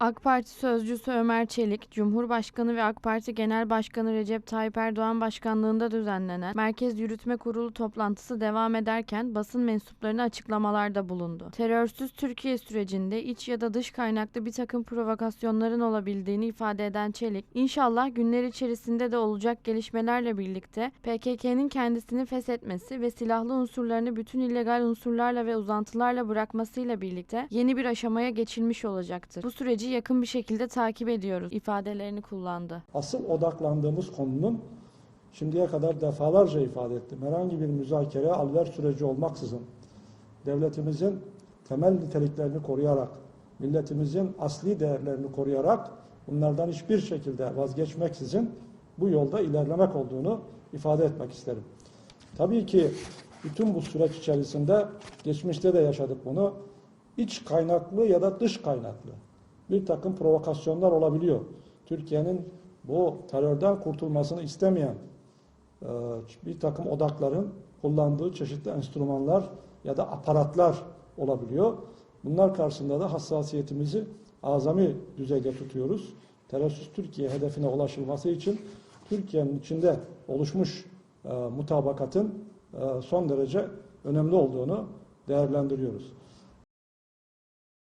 AK Parti sözcüsü Ömer Çelik, Cumhurbaşkanı ve AK Parti Genel Başkanı Recep Tayyip Erdoğan başkanlığında düzenlenen Merkez Yürütme Kurulu toplantısı devam ederken basın mensuplarına açıklamalarda bulundu. Terörsüz Türkiye sürecinde iç ya da dış kaynaklı bir takım provokasyonların olabildiğini ifade eden Çelik, İnşallah günler içerisinde de olacak gelişmelerle birlikte PKK'nın kendisini feshetmesi ve silahlı unsurlarını bütün illegal unsurlarla ve uzantılarla bırakmasıyla birlikte yeni bir aşamaya geçilmiş olacaktır. Bu süreci yakın bir şekilde takip ediyoruz ifadelerini kullandı. asıl odaklandığımız konunun şimdiye kadar defalarca ifade ettim. Herhangi bir müzakere alver süreci olmaksızın devletimizin temel niteliklerini koruyarak, milletimizin asli değerlerini koruyarak bunlardan hiçbir şekilde vazgeçmeksizin bu yolda ilerlemek olduğunu ifade etmek isterim. Tabii ki bütün bu süreç içerisinde geçmişte de yaşadık bunu. İç kaynaklı ya da dış kaynaklı bir takım provokasyonlar olabiliyor. Türkiye'nin bu terörden kurtulmasını istemeyen e, bir takım odakların kullandığı çeşitli enstrümanlar ya da aparatlar olabiliyor. Bunlar karşısında da hassasiyetimizi azami düzeyde tutuyoruz. Terörsüz Türkiye hedefine ulaşılması için Türkiye'nin içinde oluşmuş e, mutabakatın e, son derece önemli olduğunu değerlendiriyoruz.